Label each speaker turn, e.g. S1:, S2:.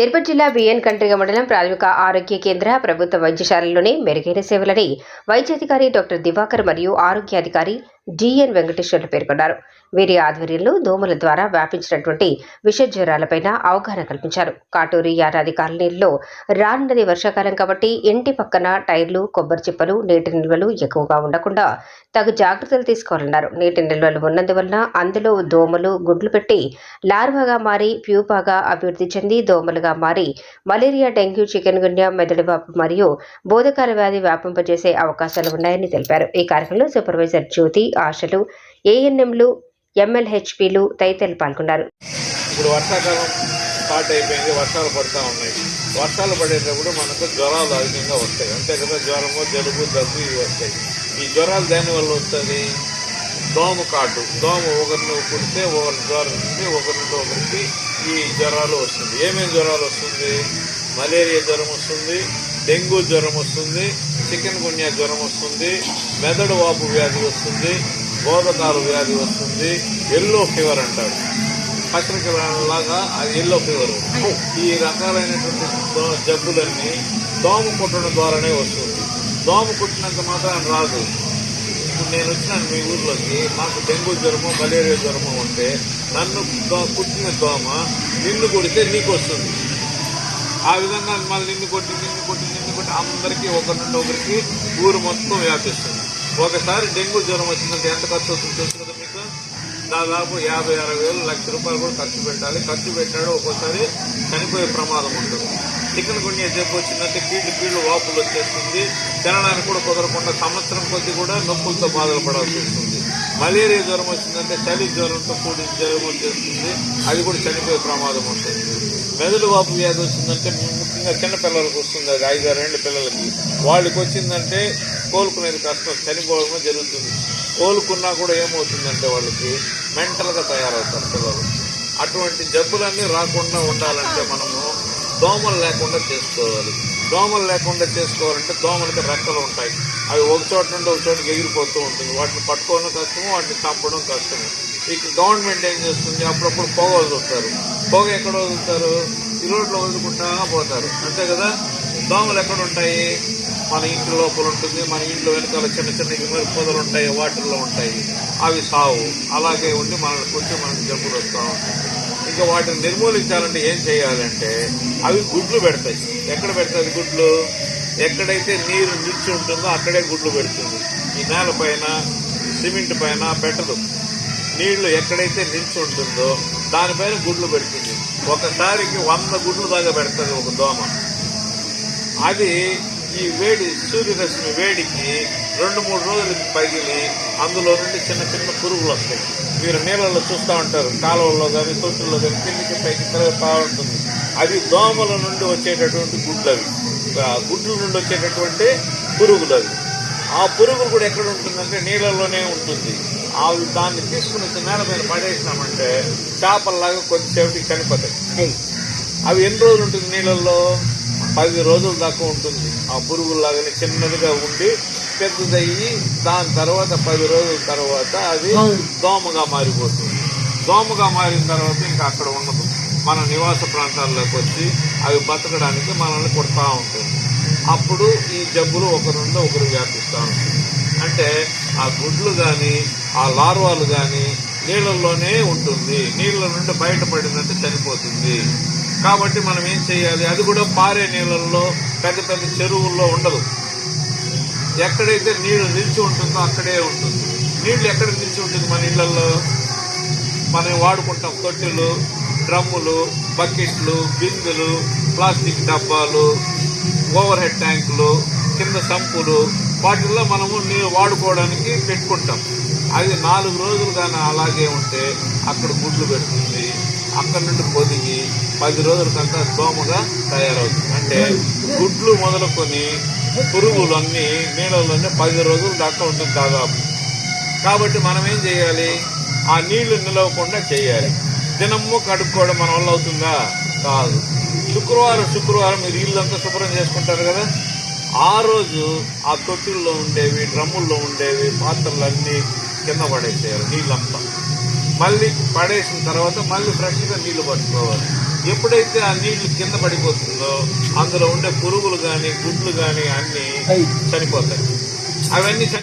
S1: తిరుపతి జిల్లా బిఎన్ కంట్రిగ మండలం ప్రాథమిక ఆరోగ్య కేంద్ర ప్రభుత్వ వైద్యశాలలోని మెరుగైన సేవలని వైద్యాధికారి డాక్టర్ దివాకర్ మరియు ఆరోగ్య అధికారి డిఎన్ వెంకటేశ్వర్లు పేర్కొన్నారు. వీరి ఆధ్వర్యంలో దోమల ద్వారా వ్యాపించినటువంటి విష జ్వరాలపైన అవగాహన కల్పించారు. కాటూరి యానాది కాలనీల్లో రానున్నది వర్షాకాలం కాబట్టి ఇంటి పక్కన టైర్లు కొబ్బరి చిప్పలు నీటి నిల్వలు ఎక్కువగా ఉండకుండా తగు జాగ్రత్తలు తీసుకోవాలన్నారు. నీటి నిల్వలు ఉన్నందువలన అందులో దోమలు గుడ్లు పెట్టి లార్వాగా మారి ప్యూపాగా అభివృద్ధి చెంది దోమలుగా మారి మలేరియా డెంగ్యూ చికెన్ గున్యా మెదడువాపు మరియు బోధకాల వ్యాధి వ్యాపింపజేసే అవకాశాలు ఉన్నాయని తెలిపారు. ఈ కార్యక్రమంలో సూపర్వైజర్ జ్యోతి ఆశలు ఏఎన్ఎంలు ఎంఎల్హెచ్పిలు తదితరులు పాల్గొన్నారు.
S2: ఇప్పుడు వర్షాకాలం స్టార్ట్ అయిపోయింది వర్షాలు పడుతూ ఉన్నాయి. వర్షాలు పడేటప్పుడు మనకు జ్వరాలు అధికంగా వస్తాయి. అంతే కదా జ్వరము జలుబు దగ్గు ఇవి వస్తాయి. ఈ జ్వరాలు దేనివల్ల వస్తుంది దోమ కాటు. దోమ ఒకరిని కుడితే ఒకరి జ్వరం వస్తుంది ఒకరికి ఈ జ్వరాలు వస్తుంది. ఏమేమి జ్వరాలు వస్తుంది? మలేరియా జ్వరం వస్తుంది డెంగ్యూ జ్వరం వస్తుంది చికెన్ గున్యా జ్వరం వస్తుంది మెదడు వాపు వ్యాధి వస్తుంది బోధకాలు వ్యాధి వస్తుంది ఎల్లో ఫీవర్ అంటారు. లాగా అది ఎల్లో ఫీవర్ ఈ రకాలైనటువంటి జబ్బులన్నీ దోమ కుట్టడం ద్వారానే వస్తుంది. దోమ కుట్టినంత మాత్రం రాదు. ఇప్పుడు నేను వచ్చినాను మీ ఊర్లోకి మాకు డెంగ్యూ జ్వరము మలేరియా జ్వరము ఉంటే నన్ను దో- కుట్టిన దోమ నిన్ను కొడితే నీకు వస్తుంది ఆ విధంగా మళ్ళీ నిన్ను కొట్టి నిన్ను కొట్టి నిన్ను కొట్టి అందరికీ ఒకరి నుండి ఒకరికి ఊరు మొత్తం వ్యాపిస్తుంది. ఒకసారి డెంగ్యూ జ్వరం వచ్చిందంటే ఎంత ఖర్చు అవుతుంది తెలుసు కదా మీకు? దాదాపు యాభై అరవై వేలు లక్ష రూపాయలు కూడా ఖర్చు పెట్టాలి. ఖర్చు పెట్టాడు ఒక్కోసారి చనిపోయే ప్రమాదం ఉంటుంది. చికెన్ గుండె జబ్బు వచ్చిందంటే కీళ్ళు కీళ్ళు వాపులు వచ్చేస్తుంది. తినడానికి కూడా కుదరకుండా సంవత్సరం కొద్ది కూడా నొప్పులతో బాధలు పడాల్సి వస్తుంది. మలేరియా జ్వరం వచ్చిందంటే చలి జ్వరంతో కూడిన జ్వరం వచ్చేస్తుంది. అది కూడా చనిపోయే ప్రమాదం ఉంటుంది. మెదడు వాపు వ్యాధి వచ్చిందంటే ముఖ్యంగా చిన్న పిల్లలకు వస్తుంది. అది ఐదారేళ్ళ పిల్లలకి. వాళ్ళకి వచ్చిందంటే కోలుకునేది కష్టం. చనిపోవడం జరుగుతుంది. కోలుకున్నా కూడా ఏమవుతుందంటే వాళ్ళకి మెంటల్గా తయారవుతారు పిల్లలు. అటువంటి జబ్బులన్నీ రాకుండా ఉండాలంటే మనము దోమలు లేకుండా చేసుకోవాలి. దోమలు లేకుండా చేసుకోవాలంటే దోమలకి రెక్కలు ఉంటాయి. అవి ఒక చోట నుండి ఒక చోటకి ఎగిరిపోతూ ఉంటుంది. వాటిని పట్టుకోవడం కష్టము వాటిని చంపడం కష్టము. ఇక గవర్నమెంట్ ఏం చేస్తుంది? అప్పుడప్పుడు పొగ వదులుతారు పొగ ఎక్కడ వదులుతారు ఈ రోడ్లో వదులుకుంటా పోతారు. అంతే కదా? దోమలు ఎక్కడ ఉంటాయి మన ఇంటి లోపల ఉంటుంది మన ఇంట్లో వెనకాల చిన్న చిన్న ఇమరి పొదలు ఉంటాయి వాటిల్లో ఉంటాయి. అవి సావు. అలాగే ఉండి మనల్ని కొంచెం మనకి జబ్బులు వస్తూ ఉంటాయి. ఇంకా వాటిని నిర్మూలించాలంటే ఏం చేయాలంటే అవి గుడ్లు పెడతాయి. ఎక్కడ పెడతాయి గుడ్లు? ఎక్కడైతే నీరు నిలిచి ఉంటుందో అక్కడే గుడ్లు పెడుతుంది. ఈ నేల పైన సిమెంట్ పైన పెట్టదు. నీళ్ళు ఎక్కడైతే నిలిచి ఉంటుందో దానిపైన గుడ్లు పెడుతుంది. ఒకసారికి వంద గుడ్లు దాకా పెడుతుంది ఒక దోమ. అది ఈ వేడి సూర్యరశ్మి వేడికి రెండు మూడు రోజులకి పగిలి అందులో నుండి చిన్న చిన్న పురుగులు వస్తాయి. మీరు నీళ్ళలో చూస్తూ ఉంటారు. కాలువల్లో కానీ తొట్టుల్లో కానీ కిందికి పైకి తిరుగుతూ ఉంటుంది. అది దోమల నుండి వచ్చేటటువంటి గుడ్లు అవి. గుడ్ల నుండి వచ్చేటటువంటి పురుగులు అవి. ఆ పురుగు కూడా ఎక్కడ ఉంటుందంటే నీళ్ళలోనే ఉంటుంది. ఆ దాన్ని తీసుకుని నేల మీద పడేసినామంటే చేపల్లాగా కొద్దిసేపటికి చనిపోతాయి. అవి ఎన్ని రోజులు ఉంటుంది నీళ్ళల్లో? పది రోజుల దాకా ఉంటుంది. ఆ పురుగుల్లాగానే చిన్నదిగా ఉండి పెద్దదయ్యి దాని తర్వాత పది రోజుల తర్వాత అది దోమగా మారిపోతుంది. దోమగా మారిన తర్వాత ఇంకా అక్కడ ఉండదు. మన నివాస ప్రాంతాల్లోకి వచ్చి అవి బతకడానికి మనల్ని కొడతా ఉంటుంది. అప్పుడు ఈ జబ్బులు ఒకరి నుండి ఒకరు వ్యాపిస్తూ ఉంటుంది. అంటే ఆ గుడ్లు కానీ ఆ లార్వాలు కానీ నీళ్ళల్లోనే ఉంటుంది. నీళ్ళ నుండి బయటపడిందంటే చనిపోతుంది. కాబట్టి మనం ఏం చేయాలి? అది కూడా పారే నీళ్ళల్లో పెద్ద పెద్ద చెరువుల్లో ఉండదు. ఎక్కడైతే నీళ్ళు నిలిచి ఉంటుందో అక్కడే ఉంటుంది. నీళ్ళు ఎక్కడ నిలిచి ఉంటుంది మన ఇళ్ళలో మనం వాడుకుంటాం తొట్టెలు డ్రమ్ములు బకెట్లు బిందులు ప్లాస్టిక్ డబ్బాలు ఓవర్ హెడ్ ట్యాంకులు కింద సంపులు వాటిల్లో మనము నీళ్ళు వాడుకోవడానికి పెట్టుకుంటాం. అది నాలుగు రోజులు కానీ అలాగే ఉంటే అక్కడ గుడ్లు పెడుతుంది అక్కడ నుండి పొదిగి పది రోజులకంతా దోమగా తయారవుతుంది. అంటే గుడ్లు మొదలుకొని పురుగులు అన్ని నీళ్ళలోనే పది రోజులు దాకా ఉంటుంది దాదాపు. కాబట్టి మనం ఏం చేయాలి? ఆ నీళ్ళు నిలవకుండా చేయాలి. దినము కడుక్కోవడం మన వల్ల అవుతుందా? కాదు. శుక్రవారం శుక్రవారం మీరు ఇల్లంతా శుభ్రం చేసుకుంటారు కదా? ఆ రోజు ఆ తొట్టిల్లో ఉండేవి డ్రమ్ముల్లో ఉండేవి పాత్రలన్నీ కింద పడేసేయాలి నీళ్ళంతా. మళ్ళీ పడేసిన తర్వాత మళ్ళీ ఫ్రెష్గా నీళ్ళు పట్టుకోవాలి. ఎప్పుడైతే ఆ నీళ్ళు కింద పడిపోతుందో అందులో ఉండే పురుగులు కానీ గుడ్లు కానీ అన్ని చనిపోతాయి. అవన్నీ చని-